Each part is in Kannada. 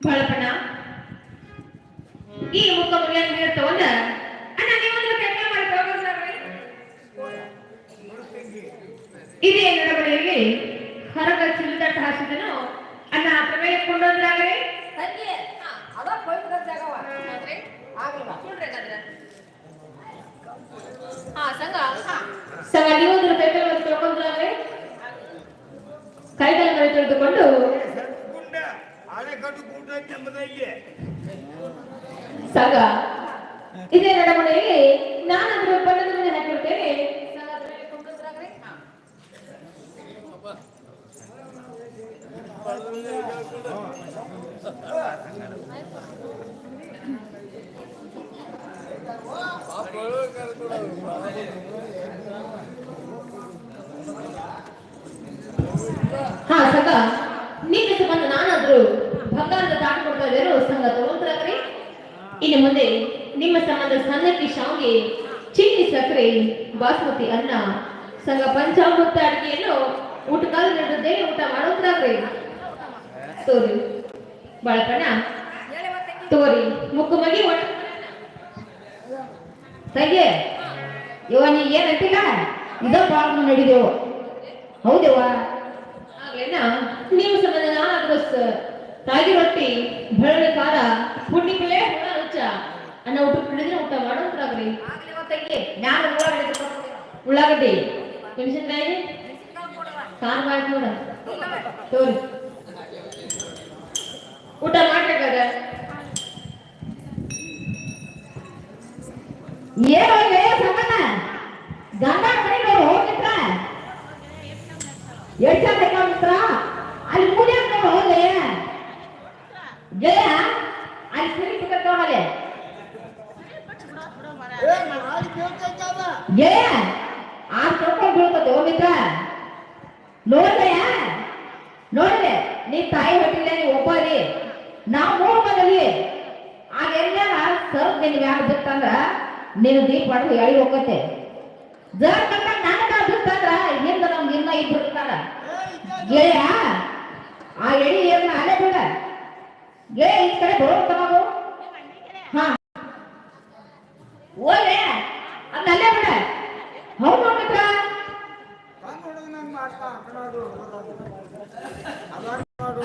ಬಾಳಪ್ಪಣ್ಣ. ಈ ಮುಖ ಮುರಿಯನ್ ನೀರು ತಗೊಂಡ? ಅಣ್ಣ ನೀವೊಂದು ಕೆಲಸ ಮಾಡಿ ಇದೇ ನಡವಳಿಕೆಗೆ ಹೊರಗ ಚಿಲ್ದಟ್ಟು ಹಾಸಿದನು ಅಣ್ಣ ಪ್ರಮೇಯ ಕೊಂಡೋದ್ರಾಗಲಿ ತಂಗಿ ಅದ ಪವಿತ್ರ ಜಾಗವ. ಆಗ್ಲವ ಹಾ ಸಂಘ ಸಗ ನೀವೊಂದು ಕೈಕಾಲ ಮರಿ ತೊಳ್ಕೊಂಡ್ರಾಗ್ರಿ ಕೈಕಾಲ ತೊಳೆದುಕೊಂಡು ಸಗ. ಇದೇ ನಡವಣೆಯಲ್ಲಿ ನಾನು ಅದರ ಬಣ್ಣದ ಮನೆ ಹಾಕಿರ್ತೇನೆ ಸಗ. ಹಾ ಸಂಘ ನೀನು ಬಂದು ನಾನಾದ್ರೂ ಬಂಗಾರದ ದಾಟ ಕೊಡ್ತಾ ಇದ್ದೇನೆ ಸಂಘ ತಗೊಂಡ್ರಾಗ್ರಿ ಇನ್ನು ಮುಂದೆ ನಿಮ್ಮ ಸಂಬಂಧ ಸನ್ನತಿ ಶಾವ್ಗೆ ಚಿನ್ನಿ ಸಕ್ಕರೆ, ಬಾಸ್ಮತಿ ಅನ್ನ, ಸಂಘ ಪಂಚಾಮೃತ ಅಡಿಗೆಯನ್ನು ಊಟಕಾಲ ನೀಡಿದ್ದೇ ಊಟ ಮಾಡೋದ್ರಾಗ್ರಿ ತೋರಿ ತಂಗಿ ತೋರಿ, ಮುಕ್ಕು ಮಗಿ ತಂಗಿ ಇವ ನೀ ಏನಂತಿಲ್ಲ ಇದ ಪ್ರಾಬ್ಲಮ್ ನಡಿದೆವು ಹೌದೇವ ಆಗ್ಲೇನಾ? ನೀವು ಸಂಬಂಧ ಅದ್ರ ರಾಗಿ ರೊಟ್ಟಿ ಬೆಳಗ್ಗೆ ಕಾಲ ಪುಣ್ಯಕ್ಕೆ ರುಚ ಅನ್ನ ಊಟ ಹಿಡಿದ್ರೆ ಊಟ ಮಾಡೋದ್ರಾಗ್ರಿ ಆಗ್ಲಿವ ತಂಗಿ ಜ್ಞಾನ ಒಳಗಡೆ ಇಟ್ಕೊಂಡು ಉಳ್ಳಾಗಡ್ಡಿ. ಮೆಣಸಿನ್ಕಾಯಿ? ಖಾರ ಮಾಡಿ ನೋಡ. ತೋರಿ. ಊಟ ಮಾಡ್ಬೇಕಾಗ ಏನೋ ಸಂಬಂಧ ಗಂಡ ಮನೆಗೆ ಹೋಗಿದ್ರ? ಎಷ್ಟು ಚಂದ ಮಿತ್ರ ಅಲ್ಲಿ ಮುಡಿಯ ಹೋಗಿ ಜಯ ಅಲ್ಲಿ ಜಯ ಆ ಕರ್ಕೊಂಡು ಬೀಳ್ತದೆ ಓ ಮಿತ್ರ. ನೋಡಿದೆ ನೀ ತಾಯಿ ಹೊಟ್ಟಿಲ್ಲ ನೀ ಒಬ್ಬರಿ ನಾವು ಮೂರು ಮಗಲಿ ಆಗ ಎಲ್ಲ ಸರ್ ನಿನ್ ಮ್ಯಾಗ ಬಿತ್ತಂದ್ರ ನೀನು ದೀಪ ಹೊಡೆದು ಎಳಿ ಹೋಗತ್ತೆ. ಜರ್ ಕಂಡ ನನಗ ಬಿತ್ತಂದ್ರ ಹಿಂದ ನಮ್ಗೆ ಇನ್ನ ಇಬ್ರು ಇರ್ತಾರ. ಆ ಎಳಿ ಏನ ಅಲ್ಲೇ ಗೆಳೆಯ ಈ ಕಡೆ ನಾವು ಹಾ. ಓಲೆ ಅದನ್ನಲ್ಲೇ ಬಿಡ. ಹೌದು ಮಿತ್ರ. ಕಣ್ಣು ಹುಡುಗ ನಂಗೆ ಮಾಡ್ತಾ ಹಾಕೊಂಡು ಅದಾರು ಮಾಡು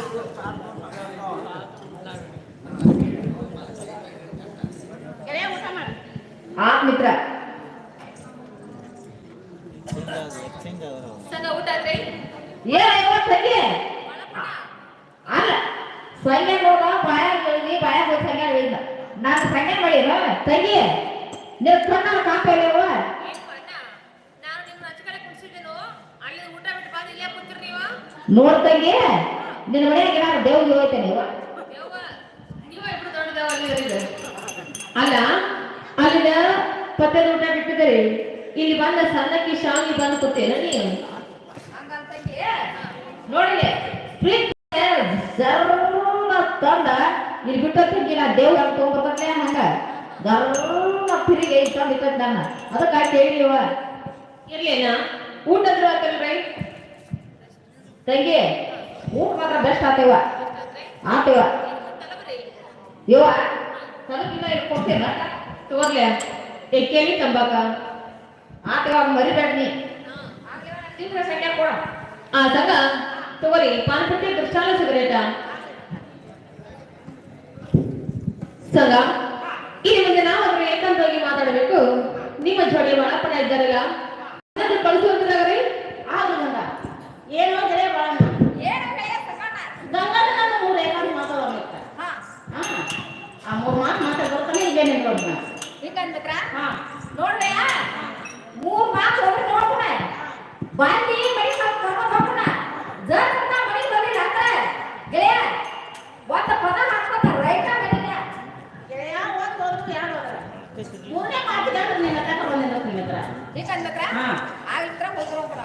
ಕುಡ್ಸಿದ್ದೇನು ಅಲ್ಲಿ ಊಟ ಬಿಟ್ಟು ನೀವು ಇಲ್ಲೇ ಕೂತಿರಿ ನೀವು ನೋಡ್ ತಂಗಿ. ನಿನ್ನ ಮನೆಯಾಗ ನಾನು ಹೋಗ್ತೇನೆ ಇಬ್ರು ದೊಡ್ಡದವ ಅಲ್ಲಿ ಅಲ್ಲ ಅಲ್ಲಿನ ಪತ್ತೆದ ಊಟ ಬಿಟ್ಟಿದ್ದಾರೆ. ಇಲ್ಲಿ ಬಂದ ಸಣ್ಣಕ್ಕೆ ಶಾವಿಗೆ ಬಂದು ಕೂತೇನ ನೀವು? ಹಂಗಂತ ಇಲ್ಲಿ ಬಿಟ್ಟೋಗಿ ನಾ ದೇವ್ರ ಹಂಗ ತೊಗೊಂಬರ್ತಲೇ ಹಂಗ? ಗರ್ವ ತಿರುಗಿ ಇಷ್ಟೊಂದು ಇಟ್ಟದ್ ನನ್ನ. ಅದಕ್ಕೆ ಆಯ್ತು ಹೇಳಿವ ಇರ್ಲಿನ ಊಟ ಅಂದ್ರೆ ಆತಲ್ರಿ ತಂಗಿ ಊಟ ಮಾತ್ರ ಬೆಸ್ಟ್ ಆತೇವ ಆತೇವ ಇವ. ತಲುಪಿಲ್ಲ ಇಟ್ಕೊಡ್ತೇನ ತೋರ್ಲೆ ಎಕ್ಕೇಲಿ ತಂಬಾಕ. ಆತೇವ ಮರಿಬೇಡ ನೀ. ಸಂಖ್ಯೆ ಕೊಡ ಆ ಸಂಗ ತಗೋರಿ ಪಾನ್ಪಟ್ಟಿ ದೃಷ್ಟಾಲ ಸಿಗರೇಟ? ಸಂಗ ಈ ಮುಂದೆ ನಾವಾದ್ರೂ ಏಕಾಂತವಾಗಿ ಮಾತಾಡಬೇಕು. ನಿಮ್ಮ ಜೋಡಿ ಒಳಪಡ ಇದ್ದಾರಲ್ಲ ಅದನ್ನು ಕಳಿಸುವಂತಾಗ್ರಿ ಆಗಲ್ಲ ಏನೋ ಗೆಳೆಯ ಬಾಳ ಏನು ನಾನು ಮೂರು ಏಕಾಂತ ಹಾ. ಆ ಮೂರು ಮಾತು ಮಾತಾಡ್ಬರ್ತಾನೆ ಇಲ್ಲೇ ನಿಂತ್ಕೊಂಡ್ ನಾ. ಹತ್ರ ಆಗ್ಲಿತ್ರ ಹೋಗ್ರ